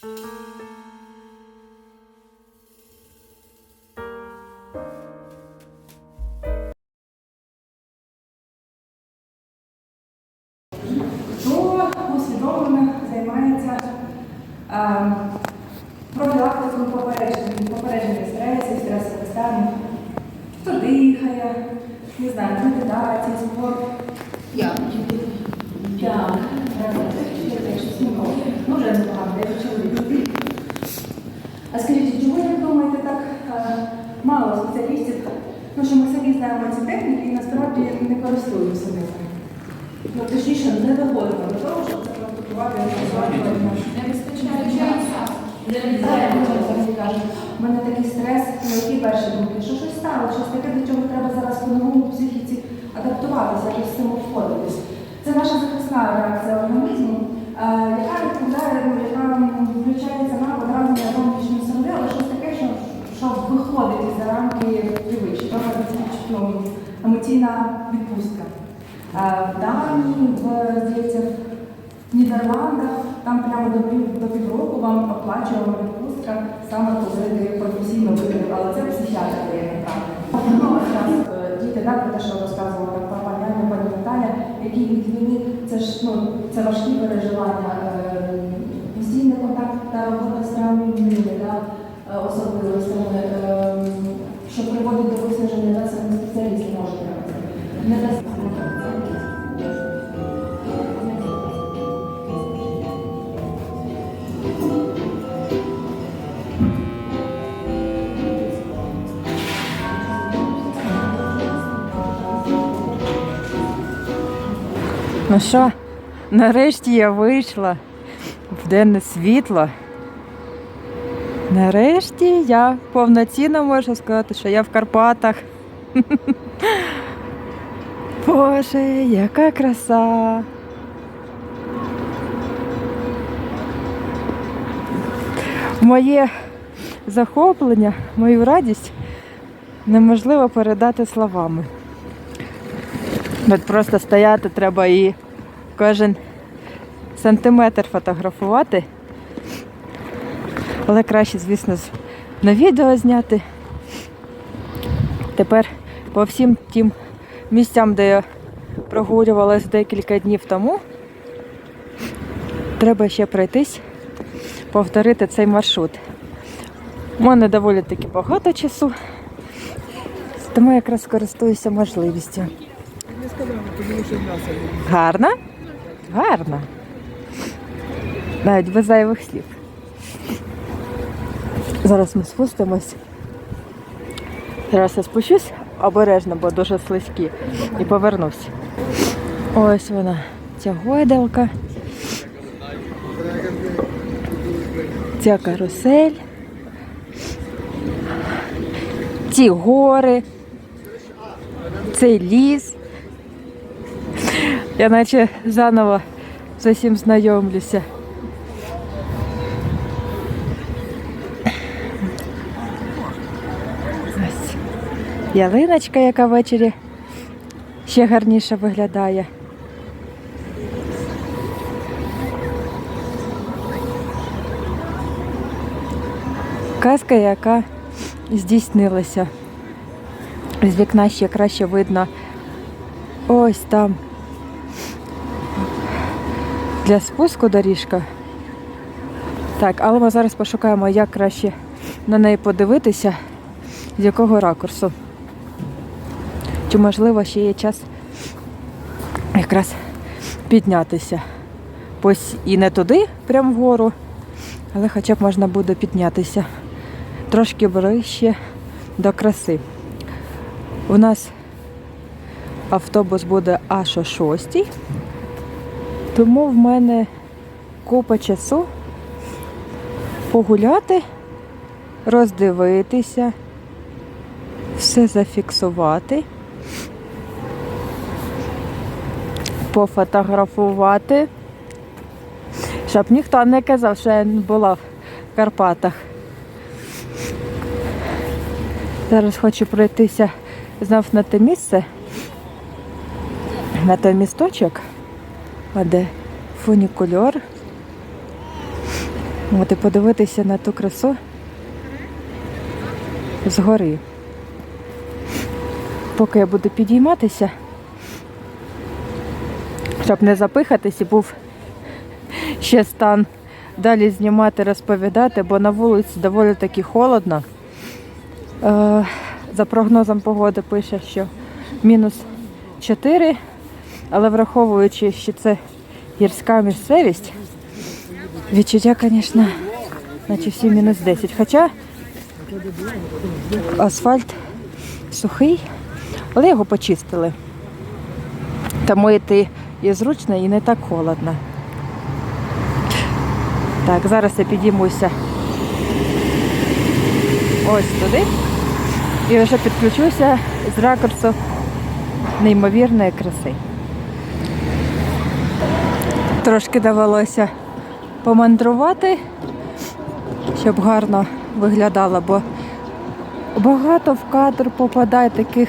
хто усвідомлено займається ем, профілактикою попередження, попередження стресів, стресових станів, хто дихає, не знаю, медитація, спорт. Я може непогано, я чоловік. А скажіть, чому як думаєте так е, мало спеціалістів? Ну, знаємо ці техніки і насправді не користуємося ними. Ну, точніше, не доходимо до того, щоб практикувати. Не вистачає часу. У мене такий стрес, ну які перші думки, що щось стало, щось таке, до чого треба зараз по-новому психіці адаптуватися, якось з цим обходитись. Це наша захисна реакція організму, е, яка відповідає, ну, яка включається на одразу на зовнішню середу, але щось таке, що, що виходить із за рамки привички, ну, емоційна відпустка. Е, В Данії, в, здається, в Нідерландах там прямо до, пів, до півроку вам оплачувала відпустка саме коли ти професійно виявив, але це психіатр дає направлення. Ну, е, діти, про те, що розказувала пані Аня, пані Наталя, які від війни, це ж ну, це важкі переживання, е, постійний контакт та робота з травмами, да, е, особливостями, е, що приводить до виснаження не дасть. Ну що, нарешті я вийшла в денне світло. Нарешті я повноцінно можу сказати, що я в Карпатах. Боже, яка краса! Моє захоплення, мою радість неможливо передати словами. От просто стояти треба і кожен сантиметр фотографувати. Але краще, звісно, на відео зняти. Тепер по всім тим місцям, де я прогулювалась декілька днів тому, треба ще пройтись, повторити цей маршрут. У мене доволі таки багато часу, тому якраз користуюся можливістю. Гарно? Гарно. Навіть без зайвих слів. Зараз ми спустимось. Зараз я спущусь обережно, бо дуже слизькі. І повернусь. Ось вона, ця гойдалка. Ця карусель. Ці гори. Цей ліс. Я наче заново з усім знайомлюся. Ялиночка, яка ввечері ще гарніше виглядає. Казка, яка здійснилася. З вікна ще краще видно ось там для спуску доріжка. Так, але ми зараз пошукаємо, як краще на неї подивитися, з якого ракурсу. Чи можливо ще є час якраз піднятися. Ось і не туди, прямо вгору, але хоча б можна буде піднятися трошки ближче до краси. У нас автобус буде аж о 6 тому в мене купа часу погуляти, роздивитися, все зафіксувати, пофотографувати, щоб ніхто не казав, що я не була в Карпатах. Зараз хочу пройтися знов на те місце, на той місточок, а де фунікульор. От і подивитися на ту красу згори. Поки я буду підійматися, щоб не запихатись і був ще стан далі знімати, розповідати, бо на вулиці доволі таки холодно. Е, за прогнозом погоди пише, що мінус 4, але враховуючи, що це гірська місцевість, відчуття, звісно, наче всі мінус 10. Хоча асфальт сухий, але його почистили. Тому йти і зручно, і не так холодно. Так, зараз я підіймуся ось туди і вже підключуся з ракурсу неймовірної краси. Трошки довелося помандрувати, щоб гарно виглядало, бо багато в кадр попадає таких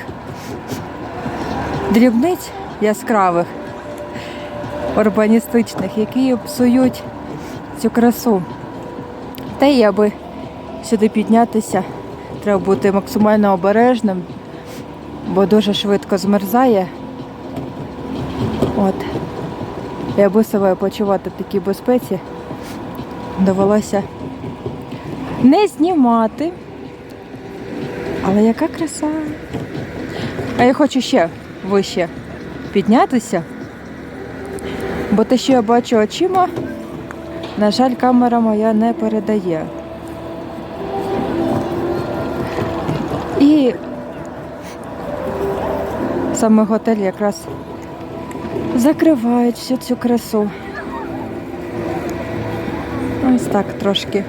дрібниць яскравих, урбаністичних, які псують цю красу. Та й аби сюди піднятися, треба бути максимально обережним, бо дуже швидко змерзає. От. І аби себе почувати в такій безпеці, довелося не знімати. Але яка краса! А я хочу ще вище піднятися, бо те, що я бачу очима, на жаль, камера моя не передає. І саме готель якраз закривають всю цю красу. Ось так трошки.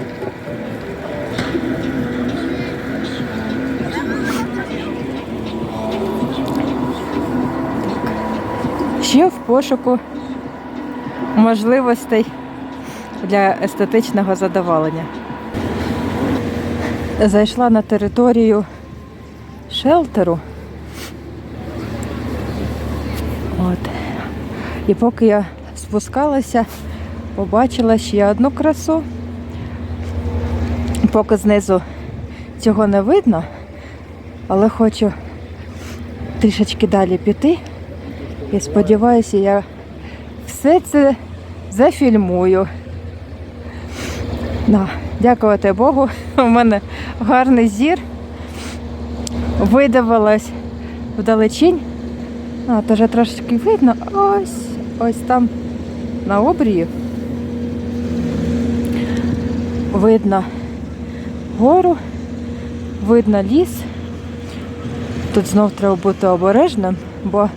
Ще в пошуку можливостей для естетичного задоволення. Зайшла на територію шелтеру. От. І поки я спускалася, побачила ще одну красу. Поки знизу цього не видно, але хочу трішечки далі піти. І сподіваюся, я все це зафільмую. Да, дякувати Богу, у мене гарний зір. Видавалась вдалечінь. А, то вже трошки видно. Ось, ось там на обрії. Видно гору, видно ліс. Тут знов треба бути обережним, бо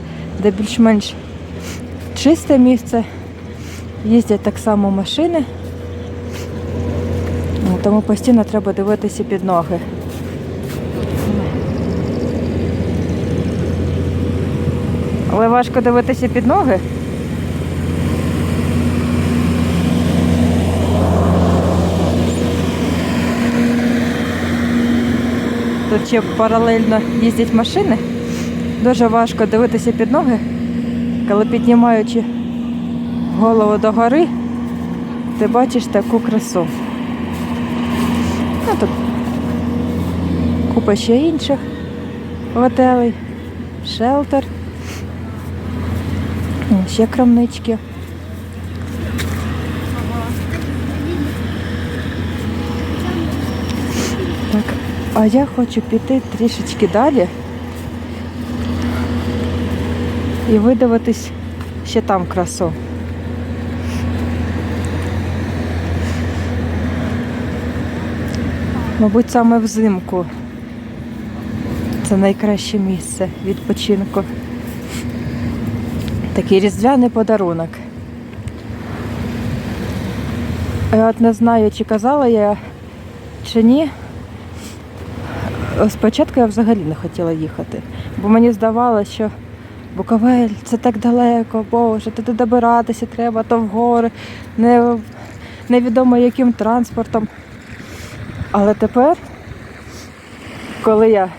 де більш-менш чисте місце, їздять так само машини. Тому постійно треба дивитися під ноги. Але важко дивитися під ноги. Тут ще паралельно їздять машини. Дуже важко дивитися під ноги, коли піднімаючи голову до гори, ти бачиш таку красу. Ну, тут купа ще інших готелей, шелтер, ще крамнички. Так, а я хочу піти трішечки далі і видивитись ще там красу. Мабуть, саме взимку це найкраще місце відпочинку. Такий різдвяний подарунок. Я от не знаю, чи казала я, чи ні. Спочатку я взагалі не хотіла їхати, бо мені здавалося, що Буковель це так далеко, боже, туди добиратися треба, то в гори, не, невідомо яким транспортом. Але тепер, коли я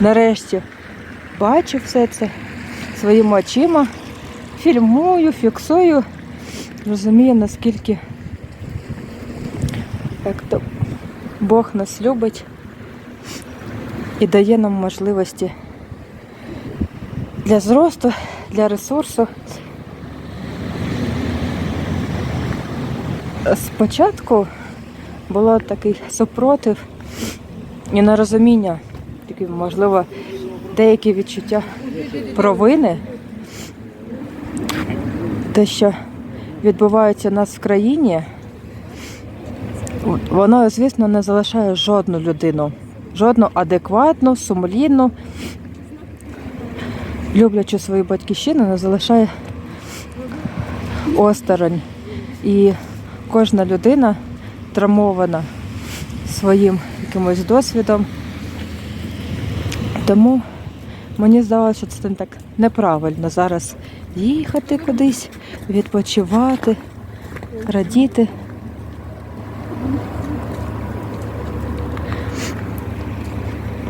нарешті бачу все це своїми очима, фільмую, фіксую, розумію, наскільки як то Бог нас любить і дає нам можливості для зросту, для ресурсу. Спочатку було такий супротив і нерозуміння, такі, можливо, деякі відчуття провини, те, що відбувається у нас в країні, воно, звісно, не залишає жодну людину, жодну адекватну, сумлінну, люблячу свою батьківщину, не залишає осторонь. І кожна людина травмована своїм якимось досвідом. Тому мені здалося, що це так неправильно зараз їхати кудись, відпочивати, радіти.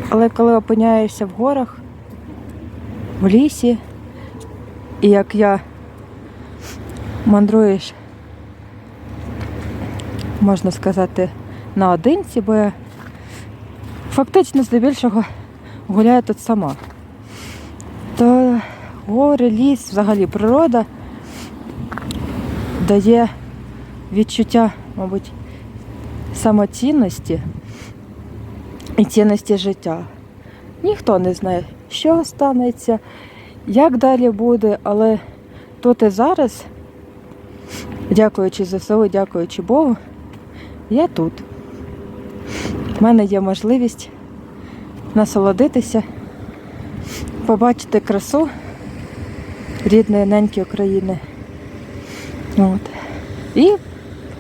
Але коли опиняєшся в горах, в лісі, і як я мандруєш, можна сказати, наодинці, бо я фактично здебільшого гуляю тут сама. То гори, ліс, взагалі природа дає відчуття, мабуть, самоцінності і цінності життя. Ніхто не знає, що станеться, як далі буде, але тут і зараз, дякуючи ЗСУ, дякуючи Богу, я тут. У мене є можливість насолодитися, побачити красу рідної неньки України. От. І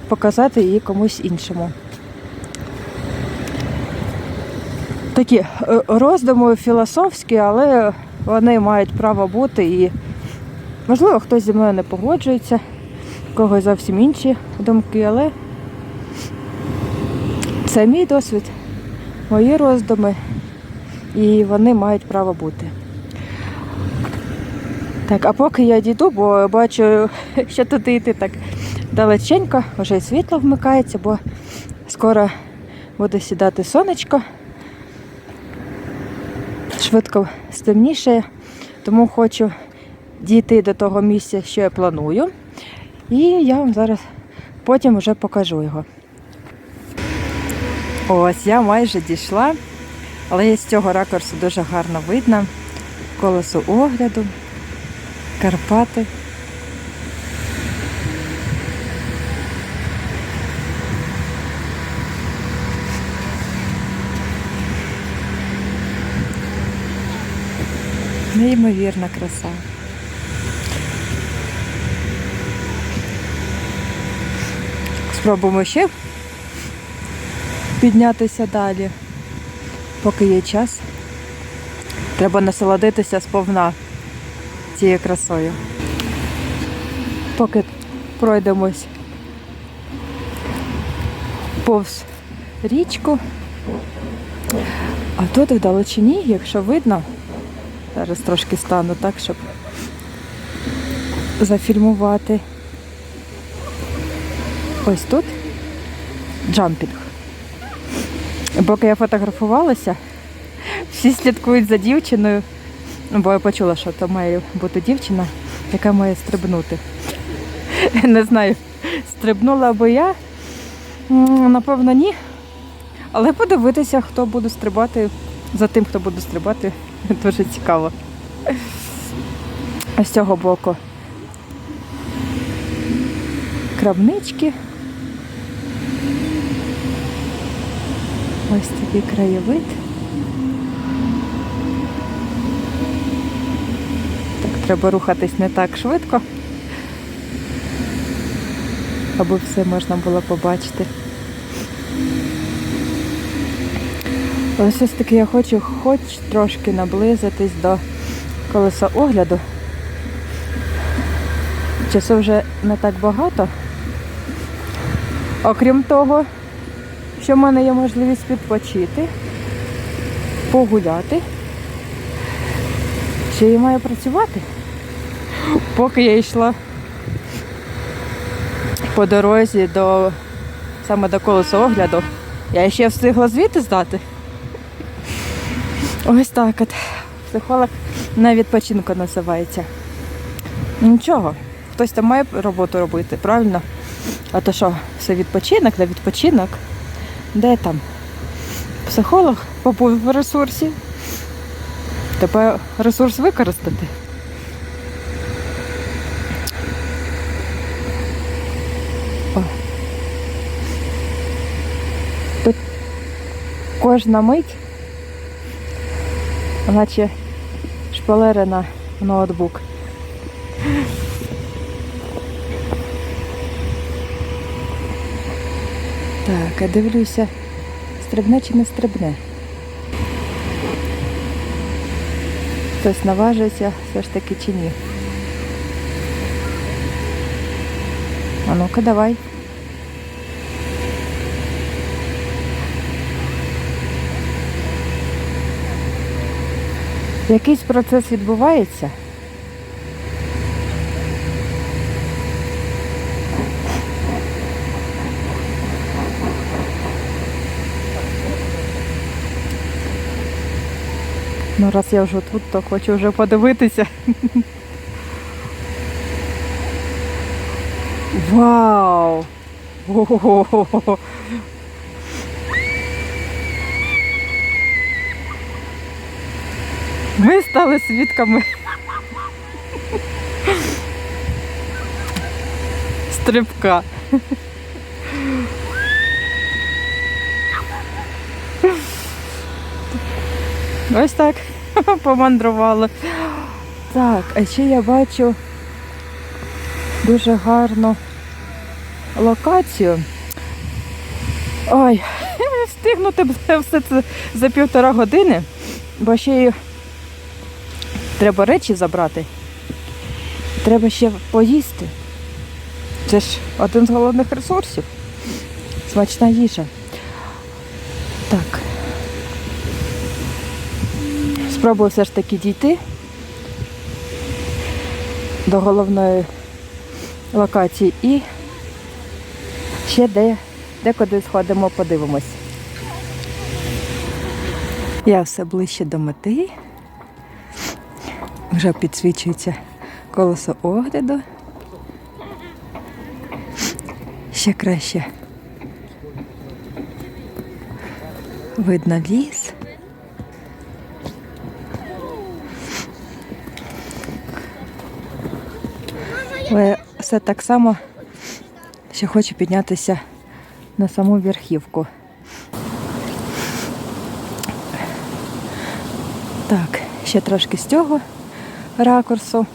показати її комусь іншому. Такі е, роздуми філософські, але вони мають право бути і можливо хтось зі мною не погоджується, у когось зовсім інші думки, але це мій досвід, мої роздуми, і вони мають право бути. Так, а поки я дійду, бо бачу, що туди йти так далеченько, вже і світло вмикається, бо скоро буде сідати сонечко. Швидко стемніше, тому хочу дійти до того місця, що я планую. І я вам зараз потім вже покажу його. Ось я майже дійшла, але з цього ракурсу дуже гарно видно колесо огляду, Карпати. Неймовірна краса. Спробуємо ще піднятися далі, поки є час. Треба насолодитися сповна цією красою. Поки пройдемось повз річку. А тут в якщо видно, зараз трошки стану так, щоб зафільмувати. Ось тут джампінг. Поки я фотографувалася, всі слідкують за дівчиною, бо я почула, що то має бути дівчина, яка має стрибнути. Не знаю, стрибнула би я. Напевно, ні. Але подивитися, хто буде стрибати, за тим, хто буде стрибати, дуже цікаво. З цього боку крамнички. Ось такий краєвид. Так, треба рухатись не так швидко, аби все можна було побачити. Але все ж таки я хочу хоч трошки наблизитись до колеса огляду. Часу вже не так багато. Окрім того, що в мене є можливість відпочити, погуляти. Ще я маю працювати. Поки я йшла по дорозі до саме до колесо огляду. Я ще встигла звіти здати. Ось так от. Психолог на відпочинку називається. Нічого, хтось там має роботу робити, правильно? А то що, все відпочинок на відпочинок? Де там? Психолог побув в ресурсі. Тепер ресурс використати. Тут кожна мить, наче шпалери на ноутбук. Так, а дивлюся, стрибне чи не стрибне. Хтось наважується все ж таки чи ні. А ну-ка, давай. Якийсь процес відбувається. Ну, раз я вже тут, то хочу вже подивитися. Вау! Ого! Ми стали свідками. Стрибка. Ось так помандрували. Так, а ще я бачу дуже гарну локацію. Ой, встигнути все це за півтора години, бо ще й треба речі забрати. Треба ще поїсти. Це ж один з головних ресурсів. Смачна їжа. Так. Спробую все ж таки дійти до головної локації і ще де, декуди сходимо, подивимось. Я все ближче до мети. Вже підсвічується колесо огляду. Ще краще. Видно ліс. Але все так само, що хочу піднятися на саму верхівку. Так, ще трошки з цього ракурсу.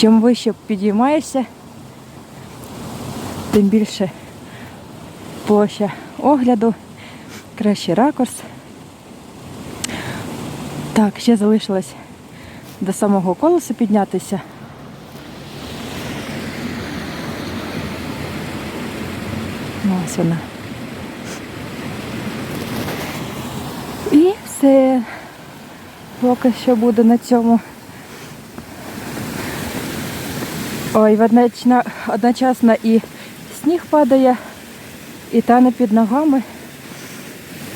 Чим вище підіймаєшся, тим більше площа огляду, кращий ракурс. Так, ще залишилось до самого колеса піднятися. Ну, ось вона. І все. Поки що буде на цьому. Ой, одночасно і сніг падає, і тане під ногами.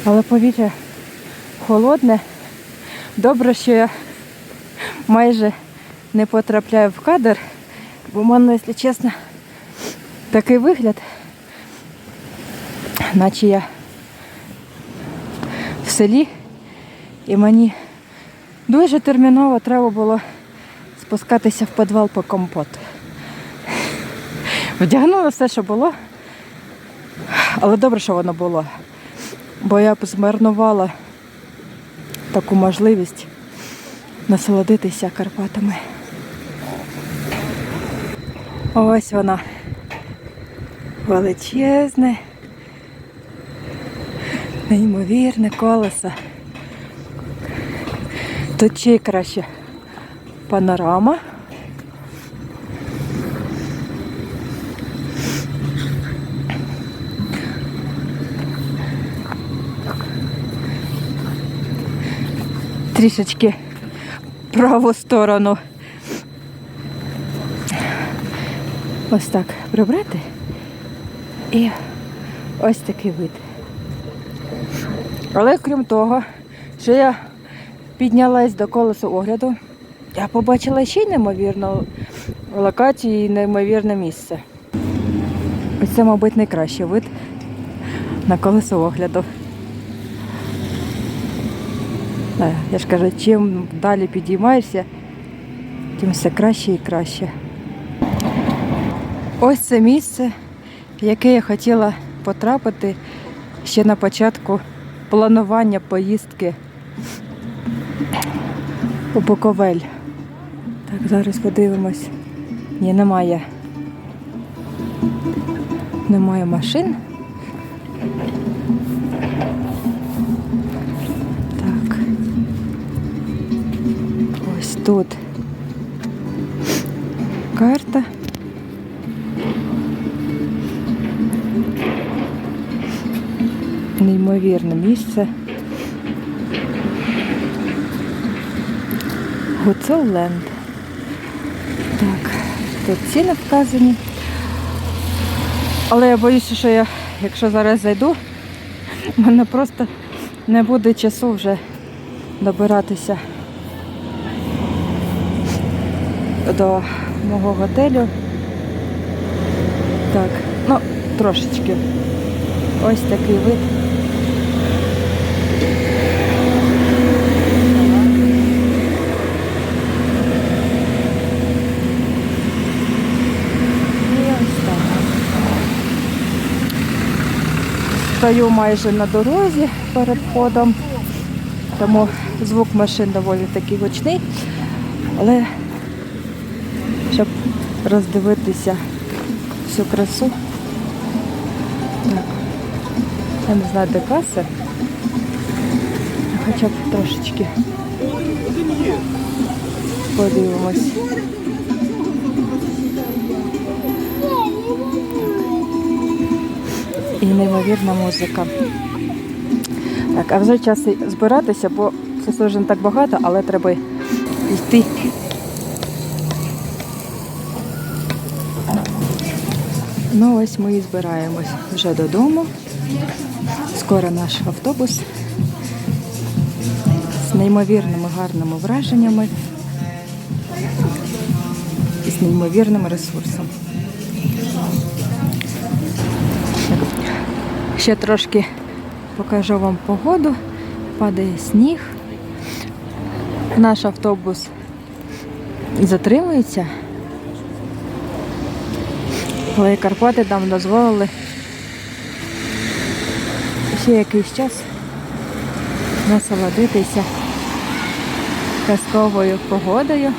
Але повітря холодне. Добре, що я майже не потрапляю в кадр, бо в мене, якщо чесно, такий вигляд, наче я в селі, і мені дуже терміново треба було спускатися в підвал по компот. Вдягнула все, що було, але добре, що воно було, бо я б змарнувала таку можливість насолодитися Карпатами. Ось вона величезне, неймовірне колесо. Тут ще краще панорама. Трішечки праву сторону. Ось так прибрати. І ось такий вид. Але крім того, що я піднялась до колесу огляду, я побачила ще й неймовірну локацію і неймовірне місце. Ось це, мабуть, найкращий вид на колесо огляду. Е, Я ж кажу, чим далі підіймаєшся, тим все краще і краще. Ось це місце, в яке я хотіла потрапити ще на початку планування поїздки у. Так, зараз подивимось. Ні, немає. Немає машин. Так. Ось тут карта. Неймовірне місце. Гуцулленд. Так, тут ціни вказані. Але я боюся, що я, якщо зараз зайду, в мене просто не буде часу вже добиратися до мого готелю. Так, ну, трошечки. Ось такий вид. І ось так. Стою майже на дорозі перед входом, тому звук машин доволі такий гучний, але щоб роздивитися всю красу. Я не знаю, де каса. Хоча б трошечки подивимось. І неймовірна музика. Так, а вже час збиратися, бо не так багато, але треба йти. Ну ось ми і збираємось вже додому. Скоро наш автобус з неймовірними гарними враженнями і з неймовірним ресурсом. Ще трошки покажу вам погоду. Падає сніг. Наш автобус затримується. Але Карпати нам дозволили ще якийсь час насолодитися казковою погодою.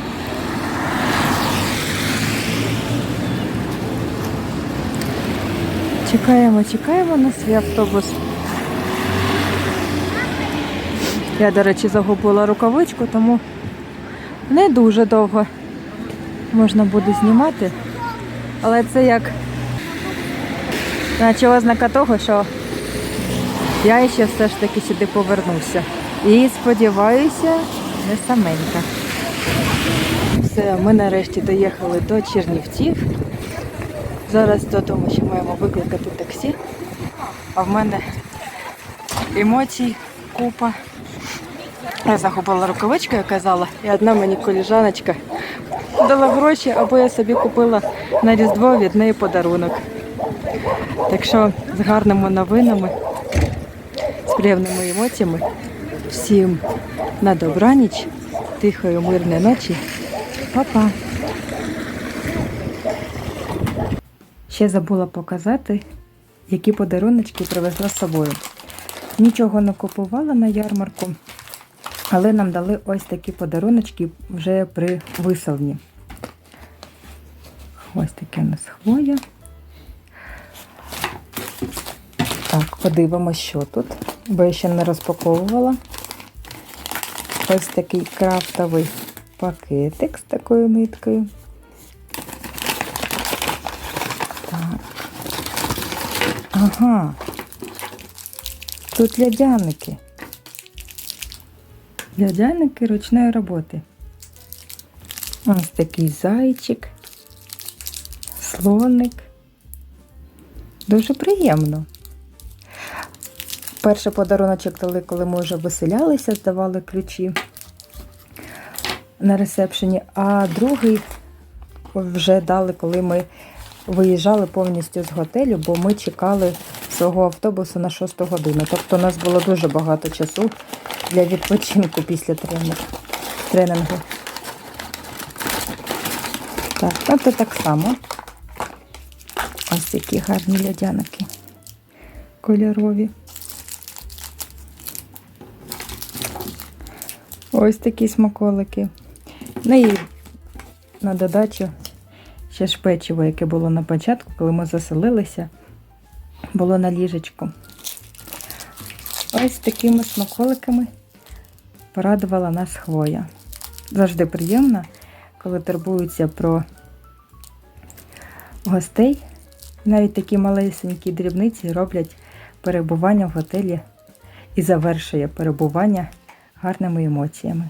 Чекаємо, чекаємо на свій автобус. Я, до речі, загубила рукавичку, тому не дуже довго можна буде знімати. Але це як наче ознака того, що я ще все ж таки сюди повернуся. І сподіваюся, не саменька. Все, ми нарешті доїхали до Чернівців. Зараз додому ще маємо викликати таксі. А в мене емоцій купа. Я загубила рукавичку, я казала, і одна мені коліжаночка дала гроші, або я собі купила на Різдво від неї подарунок. Так що з гарними новинами, з приємними емоціями. Всім на добраніч, тихої, мирної ночі. Па-па! Ще забула показати, які подаруночки привезла з собою. Нічого не купувала на ярмарку, але нам дали ось такі подаруночки вже при висовні. Ось таке у нас хвоя. Так, подивимось, що тут, бо я ще не розпаковувала. Ось такий крафтовий пакетик з такою ниткою. Ага. Тут лядяники. Лядяники ручної роботи. Ось такий зайчик, слоник, Дуже приємно. Перший подаруночок дали, коли ми вже виселялися, здавали ключі на ресепшені, а другий вже дали, коли ми виїжджали повністю з готелю, бо ми чекали свого автобусу на 6 годину. Тобто у нас було дуже багато часу для відпочинку після тренінгу. Так, ну це так само. Ось які гарні льодяники. Кольорові. Ось такі смаколики. Ну і на додачу ще ж печиво, яке було на початку, коли ми заселилися, було на ліжечку. Ось такими смаколиками порадувала нас хвоя. Завжди приємно, коли турбуються про гостей. Навіть такі малесенькі дрібниці роблять перебування в готелі і завершує перебування гарними емоціями.